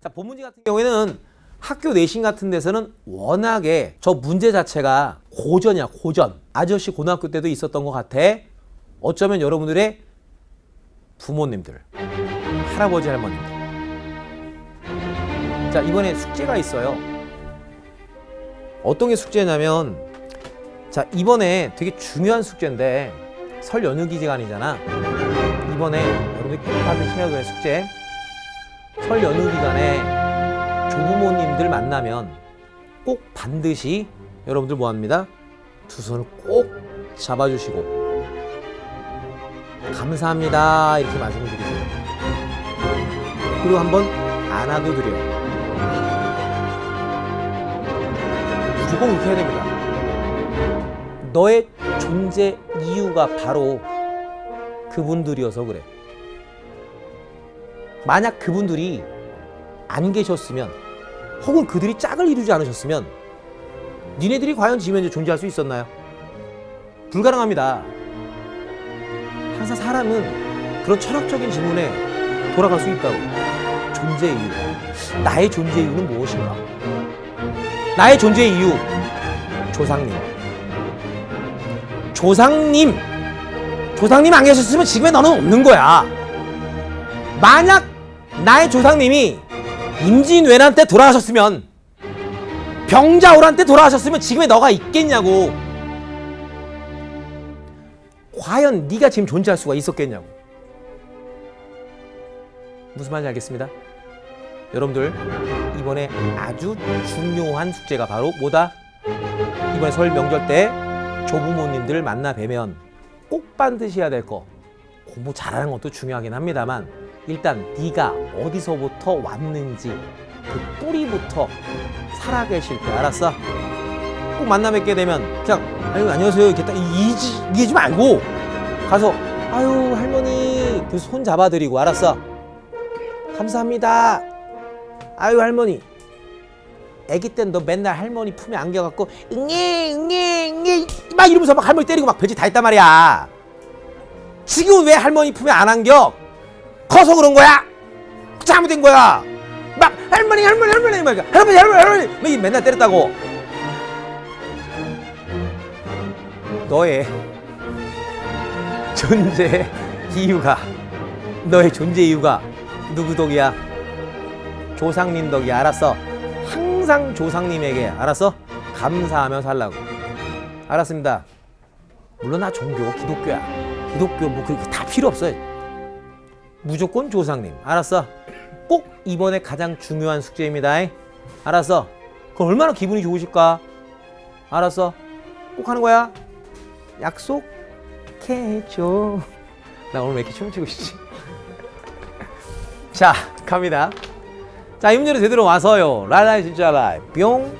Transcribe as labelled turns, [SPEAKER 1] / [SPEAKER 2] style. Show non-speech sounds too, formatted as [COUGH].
[SPEAKER 1] 자, 본문지 같은 경우에는 학교 내신 같은 데서는 워낙에 저 문제 자체가 고전이야, 고전. 아저씨 고등학교 때도 있었던 것 같아. 어쩌면 여러분들의 부모님들, 할아버지, 할머님들. 자, 이번에 숙제가 있어요. 어떤 게 숙제냐면, 자, 이번에 되게 중요한 숙제인데, 설 연휴 기간이잖아. 이번에 여러분들이 꼭 받으셔야 될 숙제. 설 연휴 기간에 조부모님들 만나면 꼭 반드시 여러분들 뭐 합니다? 두 손을 꼭 잡아주시고 감사합니다 이렇게 말씀을 드리세요. 그리고 한번 안아도 드려요. 무조건 그렇게 해야 됩니다. 너의 존재 이유가 바로 그분들이어서 그래. 만약 그분들이 안 계셨으면 혹은 그들이 짝을 이루지 않으셨으면 니네들이 과연 현재 존재할 수 있었나요? 불가능합니다. 항상 사람은 그런 철학적인 질문에 돌아갈 수 있다고. 존재 이유. 나의 존재 이유는 무엇인가? 나의 존재 이유. 조상님. 조상님. 조상님 안 계셨으면 지금의 너는 없는 거야. 만약 나의 조상님이 임진왜란 때 돌아가셨으면 병자호란 때 돌아가셨으면 지금의 너가 있겠냐고. 과연 네가 지금 존재할 수가 있었겠냐고. 무슨 말인지 알겠습니다. 여러분들 이번에 아주 중요한 숙제가 바로 뭐다? 이번에 설 명절 때 조부모님들 만나 뵈면 꼭 반드시 해야 될 거. 공부 잘하는 것도 중요하긴 합니다만 일단 네가 어디서부터 왔는지 그 뿌리부터 살아계실 때 알았어? 꼭 만나 뵙게 되면 그냥 아유 안녕하세요 이렇게 딱 이지 이기지 말고 가서 아유 할머니 그 손 잡아드리고 알았어? 감사합니다. 아유 할머니 아기 땐 너 맨날 할머니 품에 안겨갖고 응애 응애 응애 막 이러면서 막 할머니 때리고 막 별짓 다 했단 말이야. 지금은 왜 할머니 품에 안 안겨? 커서 그런 거야? 잘못된 거야. 막 할머니 할머니 할머니 막 할머니 할머니 할머니 막 이렇게 맨날 때렸다고. 너의 존재 이유가 너의 존재 이유가 누구 덕이야? 조상님 덕이야. 알았어? 항상 조상님에게 알았어? 감사하며 살라고. 알았습니다. 물론 나 종교 기독교야. 기독교 뭐 그렇게 다 필요 없어요. 무조건 조상님. 알았어? 꼭 이번에 가장 중요한 숙제입니다. 알았어? 그럼 얼마나 기분이 좋으실까? 알았어? 꼭 하는 거야? 약속 해줘. [LAUGHS] 나 오늘 왜 이렇게 춤추고 싶지? [LAUGHS] 자, 갑니다. 자, 이 문제로 제대로 와서요. 랄라이 진짜 라이 뿅.